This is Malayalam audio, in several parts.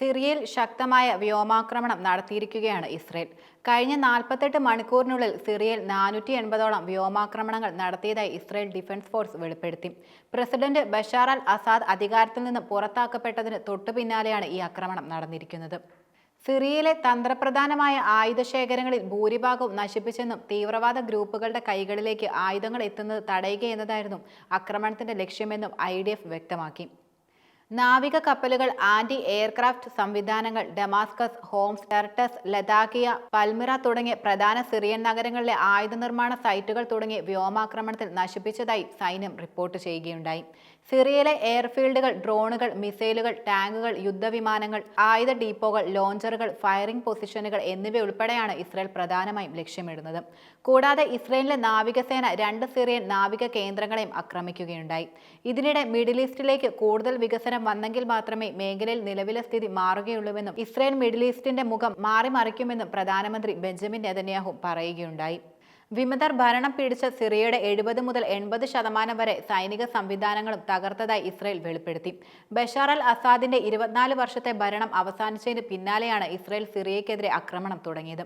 സിറിയയിൽ ശക്തമായ വ്യോമാക്രമണം നടത്തിയിരിക്കുകയാണ് ഇസ്രയേൽ. കഴിഞ്ഞ നാൽപ്പത്തെട്ട് മണിക്കൂറിനുള്ളിൽ സിറിയയിൽ നാനൂറ്റി എൺപതോളം വ്യോമാക്രമണങ്ങൾ നടത്തിയതായി ഇസ്രയേൽ ഡിഫൻസ് ഫോഴ്സ് വെളിപ്പെടുത്തി. പ്രസിഡന്റ് ബഷാർ അൽ അസാദ് അധികാരത്തിൽ നിന്ന് പുറത്താക്കപ്പെട്ടതിന് തൊട്ടു പിന്നാലെയാണ് ഈ ആക്രമണം നടന്നിരിക്കുന്നത്. സിറിയയിലെ തന്ത്രപ്രധാനമായ ആയുധശേഖരങ്ങളിൽ ഭൂരിഭാഗവും നശിപ്പിച്ചെന്നും തീവ്രവാദ ഗ്രൂപ്പുകളുടെ കൈകളിലേക്ക് ആയുധങ്ങൾ എത്തുന്നത് തടയുക എന്നതായിരുന്നു ആക്രമണത്തിന്റെ ലക്ഷ്യമെന്നും ഐ വ്യക്തമാക്കി. നാവിക കപ്പലുകൾ ആന്റി എയർക്രാഫ്റ്റ് സംവിധാനങ്ങൾ Damascus Homs Tartus Latakia Palmyra തുടങ്ങിയ പ്രധാന സിറിയൻ നഗരങ്ങളിലെ ആയുധ നിർമ്മാണ സൈറ്റുകൾ തുടങ്ങി വ്യോമാക്രമണത്തിൽ നശിപ്പിച്ചതായി സൈന്യം റിപ്പോർട്ട് ചെയ്യുകയുണ്ടായി. സിറിയയിലെ എയർഫീൽഡുകൾ ഡ്രോണുകൾ മിസൈലുകൾ ടാങ്കുകൾ യുദ്ധവിമാനങ്ങൾ ആയുധ ഡീപ്പോകൾ ലോഞ്ചറുകൾ ഫയറിംഗ് പൊസിഷനുകൾ എന്നിവയുൾപ്പെടെയാണ് ഇസ്രയേൽ പ്രധാനമായും ലക്ഷ്യമിടുന്നത്. കൂടാതെ ഇസ്രയേലിലെ നാവികസേന രണ്ട് സിറിയൻ നാവിക കേന്ദ്രങ്ങളെയും ആക്രമിക്കുകയുണ്ടായി. ഇതിനിടെ മിഡിൽ ഈസ്റ്റിലേക്ക് കൂടുതൽ വികസനം വന്നെങ്കിൽ മാത്രമേ മേഖലയിൽ നിലവിലെ സ്ഥിതി മാറുകയുള്ളൂവെന്നും ഇസ്രയേൽ മിഡിൽ ഈസ്റ്റിന്റെ മുഖം മാറിമറിക്കുമെന്നും പ്രധാനമന്ത്രി ബെഞ്ചമിൻ നെതന്യാഹു പറയുകയുണ്ടായി. വിമതർ ഭരണം പിടിച്ച സിറിയയുടെ എഴുപത് മുതൽ എൺപത് ശതമാനം വരെ സൈനിക സംവിധാനങ്ങളും തകർത്തതായി ഇസ്രയേൽ വെളിപ്പെടുത്തി. ബഷാർ അൽ അസാദിന്റെ ഇരുപത്തിനാല് വർഷത്തെ ഭരണം അവസാനിച്ചതിന് പിന്നാലെയാണ് ഇസ്രയേൽ സിറിയക്കെതിരെ ആക്രമണം തുടങ്ങിയത്.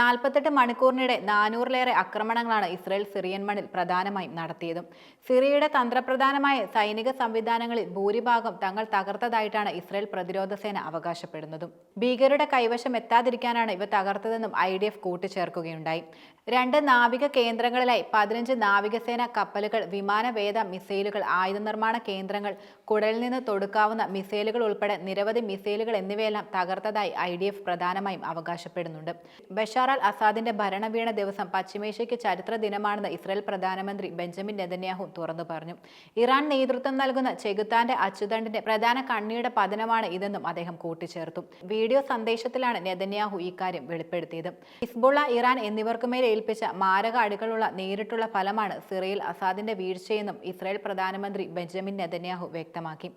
നാൽപ്പത്തെട്ട് മണിക്കൂറിനിടെ നാനൂറിലേറെ ആക്രമണങ്ങളാണ് ഇസ്രയേൽ സിറിയൻ മണ്ണിൽ പ്രധാനമായും നടത്തിയത്. സിറിയയുടെ തന്ത്രപ്രധാനമായ സൈനിക സംവിധാനങ്ങളിൽ ഭൂരിഭാഗം തങ്ങൾ തകർത്തതായിട്ടാണ് ഇസ്രയേൽ പ്രതിരോധ സേന അവകാശപ്പെടുന്നതും. ഭീകരരുടെ കൈവശം എത്താതിരിക്കാനാണ് ഇവ തകർത്തതെന്നും ഐ ഡി എഫ് കൂട്ടിച്ചേർക്കുകയുണ്ടായി. രണ്ട് നാവിക കേന്ദ്രങ്ങളിലായി പതിനഞ്ച് നാവികസേന കപ്പലുകൾ വിമാനവേദ മിസൈലുകൾ ആയുധ നിർമ്മാണ കേന്ദ്രങ്ങൾ കുടലിൽ നിന്ന് തൊടുക്കാവുന്ന മിസൈലുകൾ ഉൾപ്പെടെ നിരവധി മിസൈലുകൾ എന്നിവയെല്ലാം തകർത്തതായി ഐ ഡി എഫ് പ്രധാനമായും അവകാശപ്പെടുന്നുണ്ട്. ബഷാർ അൽ അസാദിന്റെ ഭരണ വീണ ദിവസം പശ്ചിമേഷ്യയ്ക്ക് ചരിത്ര ദിനമാണെന്ന് ഇസ്രായേൽ പ്രധാനമന്ത്രി ബെഞ്ചമിൻ നെതന്യാഹു തുറന്നു പറഞ്ഞു. ഇറാൻ നേതൃത്വം നൽകുന്ന ചെകുത്താന്റെ അച്ചുതണ്ടിന്റെ പ്രധാന കണ്ണിയുടെ പതനമാണ് ഇതെന്നും അദ്ദേഹം കൂട്ടിച്ചേർത്തു. വീഡിയോ സന്ദേശത്തിലാണ് നെതന്യാഹു ഇക്കാര്യം വെളിപ്പെടുത്തിയത്. ഹിസ്ബുള്ള ഇറാൻ എന്നിവർക്കുമേൽ ഏൽപ്പിച്ച മാരക അടുക്കളുള്ള നേരിട്ടുള്ള ഫലമാണ് സിറയിൽ അസാദിന്റെ വീഴ്ചയെന്നും ഇസ്രായേൽ പ്രധാനമന്ത്രി ബെഞ്ചമിൻ നെതന്യാഹു വ്യക്തമാക്കി.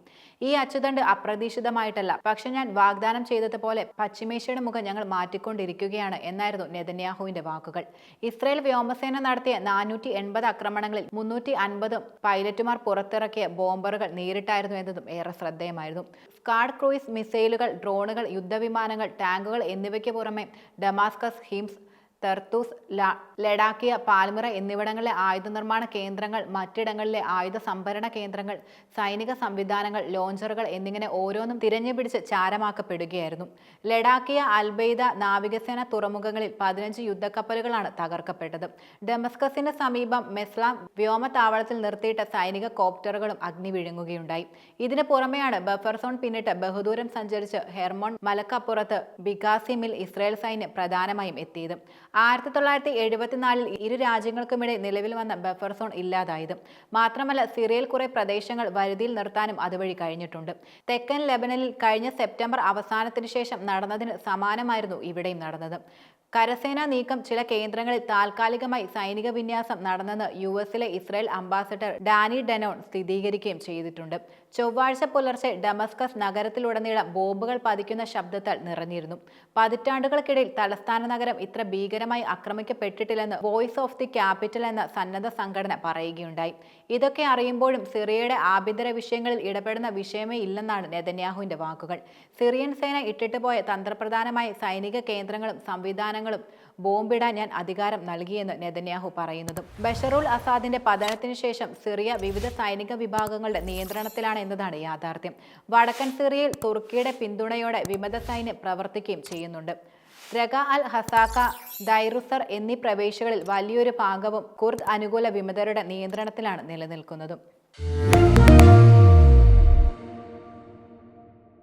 ഈ അച്ചുതണ്ട് അപ്രതീക്ഷിതമായിട്ടല്ല. പക്ഷെ ഞാൻ വാഗ്ദാനം ചെയ്തതുപോലെ പശ്ചിമേഷ്യയുടെ മുഖം ഞങ്ങൾ മാറ്റിക്കൊണ്ടിരിക്കുകയാണ് എന്നായിരുന്നു നെതന്യാഹുവിന്റെ വാക്കുകൾ. ഇസ്രായേൽ വ്യോമസേന നടത്തിയ നാനൂറ്റി എൺപത് ആക്രമണങ്ങളിൽ മുന്നൂറ്റി അൻപതും പൈലറ്റുമാർ പുറത്തിറക്കിയ ബോംബറുകൾ നേരിട്ടായിരുന്നു എന്നതും ഏറെ ശ്രദ്ധേയമായിരുന്നു. സ്കാഡ് ക്രൂയിസ് മിസൈലുകൾ ഡ്രോണുകൾ യുദ്ധവിമാനങ്ങൾ ടാങ്കുകൾ എന്നിവയ്ക്ക് പുറമെ ഡമാസ്കസ് ഹിംസ് തെർത്തൂസ് ലഡാക്കിയ പാൽമിറ എന്നിവിടങ്ങളിലെ ആയുധ നിർമ്മാണ കേന്ദ്രങ്ങൾ മറ്റിടങ്ങളിലെ ആയുധ സംഭരണ കേന്ദ്രങ്ങൾ സൈനിക സംവിധാനങ്ങൾ ലോഞ്ചറുകൾ എന്നിങ്ങനെ ഓരോന്നും തിരഞ്ഞുപിടിച്ച് ചാരമാക്കപ്പെടുകയായിരുന്നു. ലഡാക്കിയ അൽബൈദ നാവികസേന തുറമുഖങ്ങളിൽ പതിനഞ്ച് യുദ്ധക്കപ്പലുകളാണ് തകർക്കപ്പെട്ടത്. ഡെമസ്കസിന് സമീപം മെസ്ലാം വ്യോമതാവളത്തിൽ നിർത്തിയിട്ട സൈനിക കോപ്റ്ററുകളും അഗ്നി വിഴുങ്ങുകയുണ്ടായി. ഇതിന് പുറമെയാണ് ബഫർ സോൺ പിന്നിട്ട് ബഹുദൂരം സഞ്ചരിച്ച് ഹെർമോൺ മലക്കപ്പുറത്ത് ബിഗാസിമിൽ ഇസ്രായേൽ സൈന്യം പ്രധാനമായും എത്തിയത്. ആയിരത്തി തൊള്ളായിരത്തി എഴുപത്തിനാലിൽ ഇരു രാജ്യങ്ങൾക്കുമിടെ നിലവിൽ വന്ന ബഫർ സോൺ ഇല്ലാതായത്. മാത്രമല്ല സിറിയയിൽ കുറെ പ്രദേശങ്ങൾ വരുതിയിൽ നിർത്താനും അതുവഴി കഴിഞ്ഞിട്ടുണ്ട്. തെക്കൻ ലെബനനിൽ കഴിഞ്ഞ സെപ്റ്റംബർ അവസാനത്തിനു ശേഷം നടന്നതിന് സമാനമായിരുന്നു ഇവിടെയും നടന്നത്. കരസേനാ നീക്കം ചില കേന്ദ്രങ്ങളിൽ താൽക്കാലികമായി സൈനിക വിന്യാസം നടന്നെന്ന് യു എസിലെ ഇസ്രായേൽ അംബാസഡർ ഡാനി ഡെനോൺ സ്ഥിരീകരിക്കുകയും ചെയ്തിട്ടുണ്ട്. ചൊവ്വാഴ്ച പുലർച്ചെ ഡമസ്കസ് നഗരത്തിലുടനീളം ബോംബുകൾ പതിക്കുന്ന ശബ്ദത്താൽ നിറഞ്ഞിരുന്നു. പതിറ്റാണ്ടുകൾക്കിടയിൽ തലസ്ഥാന നഗരം ഇത്ര ഭീകരമായി ആക്രമിക്കപ്പെട്ടിട്ടില്ലെന്ന് വോയിസ് ഓഫ് ദി ക്യാപിറ്റൽ എന്ന സന്നദ്ധ സംഘടന പറയുകയുണ്ടായി. ഇതൊക്കെ അറിയുമ്പോഴും സിറിയയുടെ ആഭ്യന്തര വിഷയങ്ങളിൽ ഇടപെടുന്ന വിഷയമേ ഇല്ലെന്നാണ് നെതന്യാഹുവിന്റെ വാക്കുകൾ. സിറിയൻ സേന ഇട്ടിട്ട് പോയ തന്ത്രപ്രധാനമായ സൈനിക കേന്ദ്രങ്ങളും സംവിധാനങ്ങളും ബോംബിടാൻ ഞാൻ അധികാരം നൽകിയെന്ന് നെതന്യാഹു പറയുന്നതും. ബഷറുൽ അസാദിന്റെ പതനത്തിന് ശേഷം സിറിയ വിവിധ സൈനിക വിഭാഗങ്ങളുടെ നിയന്ത്രണത്തിലാണ് എന്നതാണ് യാഥാർത്ഥ്യം. വടക്കൻ സിറിയയിൽ തുർക്കിയുടെ പിന്തുണയോടെ വിമത സൈന്യം പ്രവർത്തിക്കുകയും ചെയ്യുന്നുണ്ട്. രഗ അൽ ഹസാക്ക ദൈറുസർ എന്നീ പ്രവേശികളിൽ വലിയൊരു ഭാഗവും കുർദ് അനുകൂല വിമതരുടെ നിയന്ത്രണത്തിലാണ് നിലനിൽക്കുന്നതും.